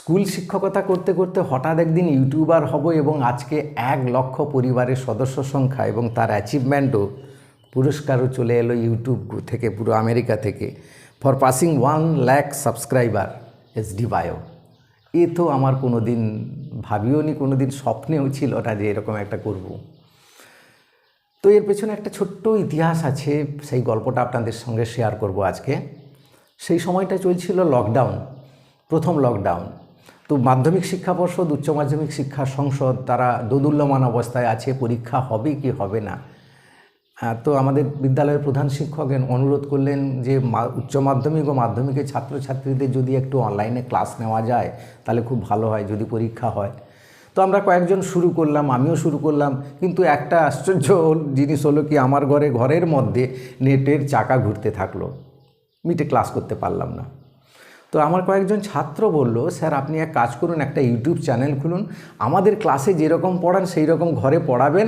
School শিক্ষকতা করতে করতে হঠাৎ একদিন ইউটিউবার হব এবং আজকে এক লক্ষ পরিবারের সদস্য সংখ্যা এবং তার অ্যাচিভমেন্টও পুরস্কারও চলে এলো ইউটিউব থেকে, পুরো আমেরিকা থেকে। For passing one lakh subscriber S D bio এ তো আমার কোনো দিন ভাবিও নি কোনো দিন স্বপ্নেও ছিল না যে এরকম একটা করব। তো এর পেছনে একটা ছোট্ট ইতিহাস আছে, সেই গল্পটা আপনাদের সঙ্গে শেয়ার করব আজকে। সেই সময়টা চলছিল লকডাউন প্রথম লকডাউন তো মাধ্যমিক শিক্ষা পর্ষদ, উচ্চ মাধ্যমিক শিক্ষা সংসদ, তারা দোদুল্যমান অবস্থায় আছে, পরীক্ষা হবে কি হবে না? তো আমাদের বিদ্যালয়ের প্রধান শিক্ষক অনুরোধ করলেন যে উচ্চ মাধ্যমিক ও মাধ্যমিকের ছাত্রছাত্রীদের যদি একটু অনলাইনে ক্লাস নেওয়া যায়, তাহলে খুব ভালো হয় যদি পরীক্ষা হয়। তো আমরা কয়েকজন শুরু করলাম, আমিও শুরু করলাম, কিন্তু একটা আশ্চর্য জিনিস হলো কি, আমার ঘরে, ঘরের মধ্যে নেটের চাকা ঘুরতে থাকল। মিটে ক্লাস করতে পারলাম না। তো আমার কয়েকজন ছাত্র বলল, স্যার, আপনি এক কাজ করুন, একটা ইউটিউব চ্যানেল খুলুন। আমাদের ক্লাসে যেরকম পড়ান সেই রকম ঘরে পড়াবেন।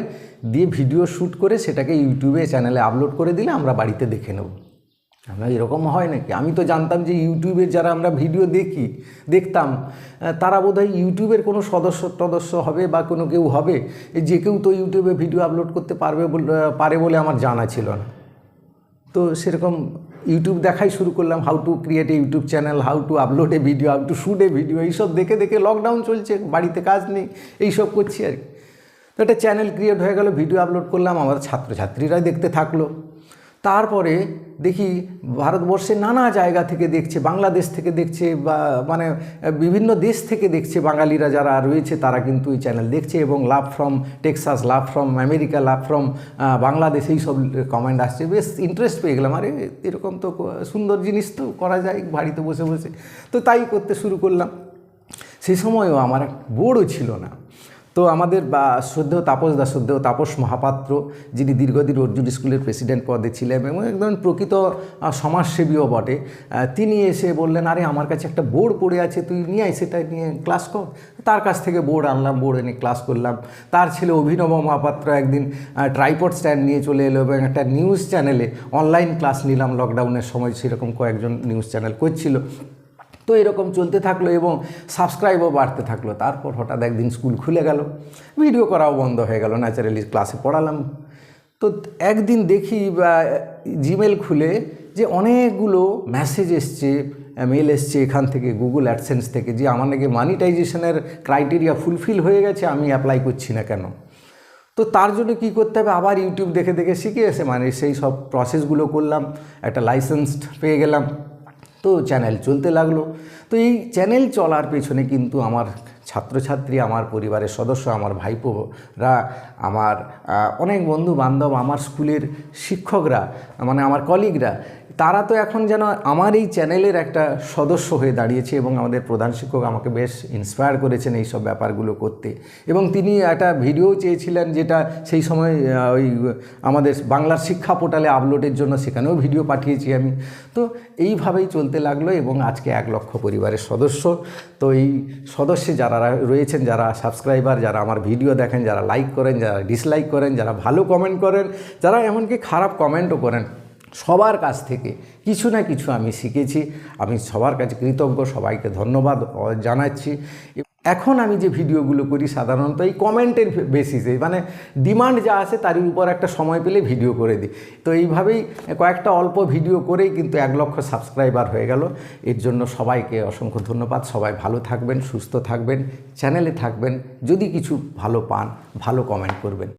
দিয়ে ভিডিও শ্যুট করে সেটাকে ইউটিউবে চ্যানেলে আপলোড করে দিলে আমরা বাড়িতে দেখে নেব। আমরা এরকম হয় নাকি? আমি তো জানতাম যে ইউটিউবের যারা আমরা ভিডিও দেখি, দেখতাম তারা বোধহয় ইউটিউবের কোনো সদস্য টদস্য হবে বা কোনো কেউ হবে যে কেউ তো ইউটিউবে ভিডিও আপলোড করতে পারবে পারে বলে আমার জানা ছিল না। তো সেরকম ইউটিউব দেখাই শুরু করলাম how to create a YouTube channel how to upload a video how to shoot a video এইসব দেখে দেখে লকডাউন চলছে, বাড়িতে কাজ নেই, এইসব করছি আর কি। তো একটা চ্যানেল ক্রিয়েট হয়ে গেল ভিডিও আপলোড করলাম, আমার ছাত্রছাত্রীরাই দেখতে থাকল। তারপরে দেখি ভারতবর্ষে নানা জায়গা থেকে দেখছে, বাংলাদেশ থেকে দেখছে বা মানে বিভিন্ন দেশ থেকে দেখছে বাঙালিরা যারা রয়েছে তারা কিন্তু এই চ্যানেল দেখছে এবং love from Texas love from America love from Bangladesh এই সব কমেন্ট আসছে। বেশ ইন্টারেস্ট পেয়ে গেলাম। আরে, এরকম তো সুন্দর জিনিস তো করা যায় বাড়িতে বসে বসে। তো তাই করতে শুরু করলাম। সেই সময়ও আমার বোর্ডও ছিল না। তো আমাদের বা শ্রদ্ধেয় তাপস দা শ্রদ্ধেয় তাপস মহাপাত্র, যিনি দীর্ঘদিন অর্জুন স্কুলের প্রেসিডেন্ট পদে ছিলেন এবং একদম প্রকৃত সমাজসেবীও বটে তিনি এসে বললেন, আরে, আমার কাছে একটা বোর্ড পড়ে আছে, তুই নিয়ে আয়, সেটা নিয়ে ক্লাস কর। তার কাছ থেকে বোর্ড আনলাম, বোর্ড এনে ক্লাস করলাম। তার ছেলে অভিনব মহাপাত্র একদিন ট্রাইপড স্ট্যান্ড নিয়ে চলে এলো এবং একটা নিউজ চ্যানেলে অনলাইন ক্লাস নিলাম, লকডাউনের সময় সেরকম কয়েকজন নিউজ চ্যানেল করছিল। তো এরকম চলতে থাকল এবং সাবস্ক্রাইবও বাড়তে থাকল। তারপর হঠাৎ একদিন স্কুল খুলে গেল। ভিডিও করাও বন্ধ হয়ে গেল। ন্যাচারালি ক্লাসে পড়ালাম। তো একদিন দেখি, বা জিমেল খুলে যে অনেকগুলো মেসেজ এসছে মেল এসছে এখান থেকে গুগল অ্যাডসেন্স থেকে, যে আমার নাকি মানিটাইজেশনের ক্রাইটেরিয়া ফুলফিল হয়ে গেছে, আমি অ্যাপ্লাই করছি না কেন? তো তার জন্য কি করতে হবে? আবার ইউটিউব দেখে দেখে শিখে এসে মানে সেই সব প্রসেসগুলো করলাম। একটা লাইসেন্সড পেয়ে গেলাম। তো চ্যানেল চলতে লাগল। তো এই চ্যানেল চলার পেছনে কিন্তু আমার ছাত্রছাত্রী, আমার পরিবারের সদস্য, আমার ভাইপোরা, আমার অনেক বন্ধু বান্ধব আমার স্কুলের শিক্ষকরা মানে আমার কলিগরা তারা তো এখন যেন আমার এই চ্যানেলের একটা সদস্য হয়ে দাঁড়িয়েছে এবং আমাদের প্রধান শিক্ষক আমাকে বেশ ইন্সপায়ার করেছেন এই সব ব্যাপারগুলো করতে। এবং তিনি একটা ভিডিও চেয়েছিলেন যেটা সেই সময় ওই আমাদের বাংলার শিক্ষা পোর্টালে আপলোডের জন্য সেখানেও ভিডিও পাঠিয়েছি আমি। তো এইভাবেই চলতে লাগল এবং আজকে এক লক্ষ পরিবারের সদস্য। তো এই সদস্যে যারা রয়েছেন, যারা সাবস্ক্রাইবার যারা আমার ভিডিও দেখেন, যারা লাইক করেন, যারা ডিসলাইক করেন, যারা ভালো কমেন্ট করেন, যারা এমনকি খারাপ কমেন্টও করেন সবার কাছ থেকে কিছু না কিছু আমি শিখেছি। আমি সবার কাছে কৃতজ্ঞ, সবাইকে ধন্যবাদ জানাচ্ছি। এখন আমি যে ভিডিওগুলো করি সাধারণত এই কমেন্টের বেসিসে মানে ডিমান্ড যা আছে তার উপর একটা সময় পেলে ভিডিও করে দিই। তো এইভাবেই কয়েকটা অল্প ভিডিও করেই কিন্তু এক লক্ষ সাবস্ক্রাইবার হয়ে গেল। এর জন্য সবাইকে অসংখ্য ধন্যবাদ। সবাই ভালো থাকবেন, সুস্থ থাকবেন চ্যানেলে থাকবেন। যদি কিছু ভালো পান, ভালো কমেন্ট করবেন।